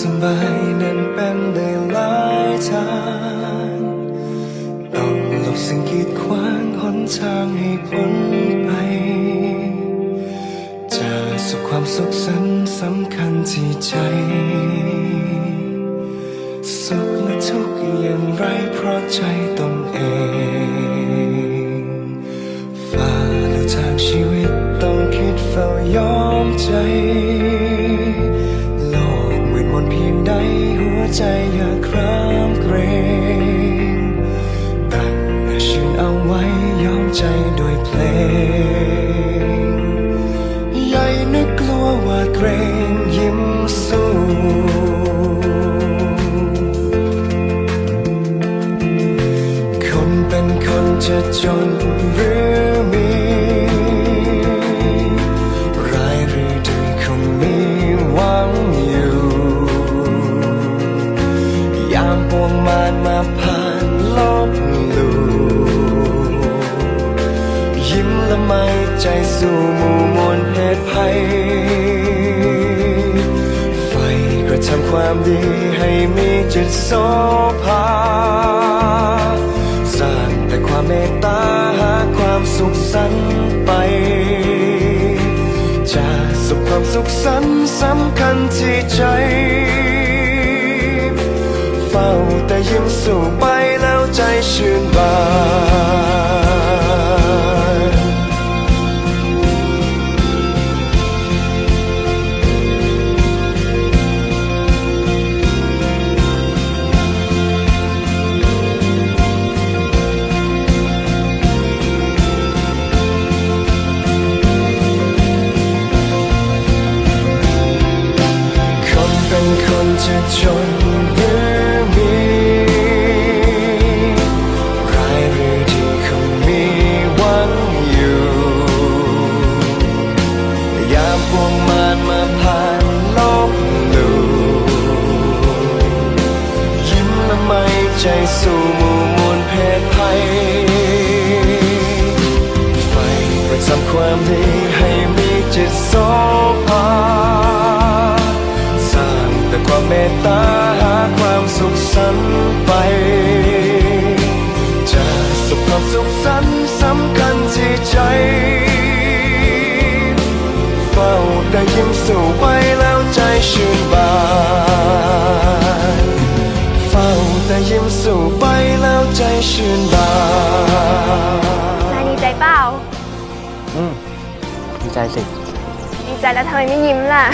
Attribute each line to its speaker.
Speaker 1: สบายนั้นเป็นได้หลายทางต้องหลบสิ่งกีดขวางหนทางให้พ้นไปจะสุขความสุขสันสำคัญที่ใจ สุขและทุกข์อย่างไรเพราะใจตนเองฝ่าหรือทางชีวิตต้องคิดเฝ้ายอมใจ ใจอยากคร ใจสู่หมู่มวลเหตุภัย ไฟกระทำความดีให้มีจิตโสภาสร้างแต่ความเมตตาหาความสุขสันไป จะสุขความสุขสันสำคัญที่ใจ เฝ้าแต่ยิ้มสู่ไปแล้วใจชื่นบาน จนหรือมีร้ายหรือดีคงมีหวังอยู่ยามพวงมารมาผ่านลบลูยิ้มละไม่ใจสู่หมู่มวลเพศภัยไฟประจำความดีให้มีจิตโสภา ยิ้มสู่ไปแล้วใจชื่นบานน
Speaker 2: ายดีใจเปล่า
Speaker 3: อืมดีใจสิ
Speaker 2: ดีใจแล้วทำไมไม่ยิ้มล่ะ